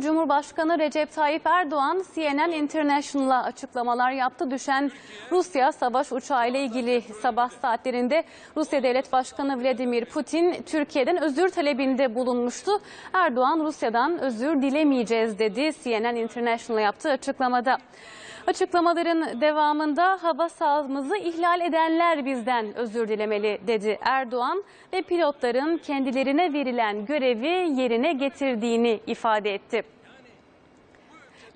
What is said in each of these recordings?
Cumhurbaşkanı Recep Tayyip Erdoğan CNN International'a açıklamalar yaptı. Düşen Rusya savaş uçağı ile ilgili sabah saatlerinde Rusya Devlet Başkanı Vladimir Putin Türkiye'den özür talebinde bulunmuştu. Erdoğan Rusya'dan özür dilemeyeceğiz dedi CNN International'a yaptığı açıklamada. Açıklamaların devamında hava sahamızı ihlal edenler bizden özür dilemeli dedi Erdoğan ve pilotların kendilerine verilen görevi yerine getirdiğini ifade etti.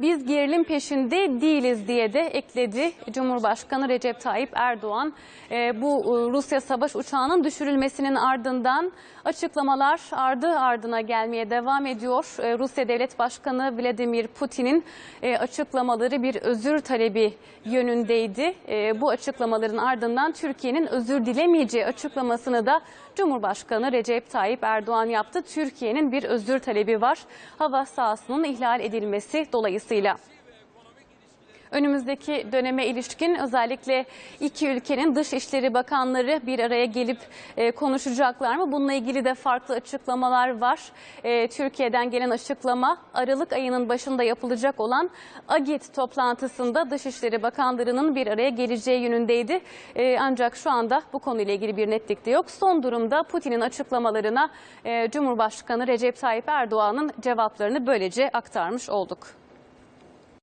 Biz gerilim peşinde değiliz diye de ekledi Cumhurbaşkanı Recep Tayyip Erdoğan. Ee, bu e, Rusya savaş uçağının düşürülmesinin ardından açıklamalar ardı ardına gelmeye devam ediyor. Ee, Rusya Devlet Başkanı Vladimir Putin'in e, açıklamaları bir özür talebi yönündeydi. Ee, bu açıklamaların ardından Türkiye'nin özür dilemeyeceği açıklamasını da Cumhurbaşkanı Recep Tayyip Erdoğan yaptı. Türkiye'nin bir özür talebi var. Hava sahasının ihlal edilmesi dolayısıyla. Önümüzdeki döneme ilişkin özellikle iki ülkenin dışişleri bakanları bir araya gelip e, konuşacaklar mı? Bununla ilgili de farklı açıklamalar var. E, Türkiye'den gelen açıklama Aralık ayının başında yapılacak olan AGİT toplantısında dışişleri bakanlarının bir araya geleceği yönündeydi. E, ancak şu anda bu konuyla ilgili bir netlik de yok. Son durumda Putin'in açıklamalarına e, Cumhurbaşkanı Recep Tayyip Erdoğan'ın cevaplarını böylece aktarmış olduk.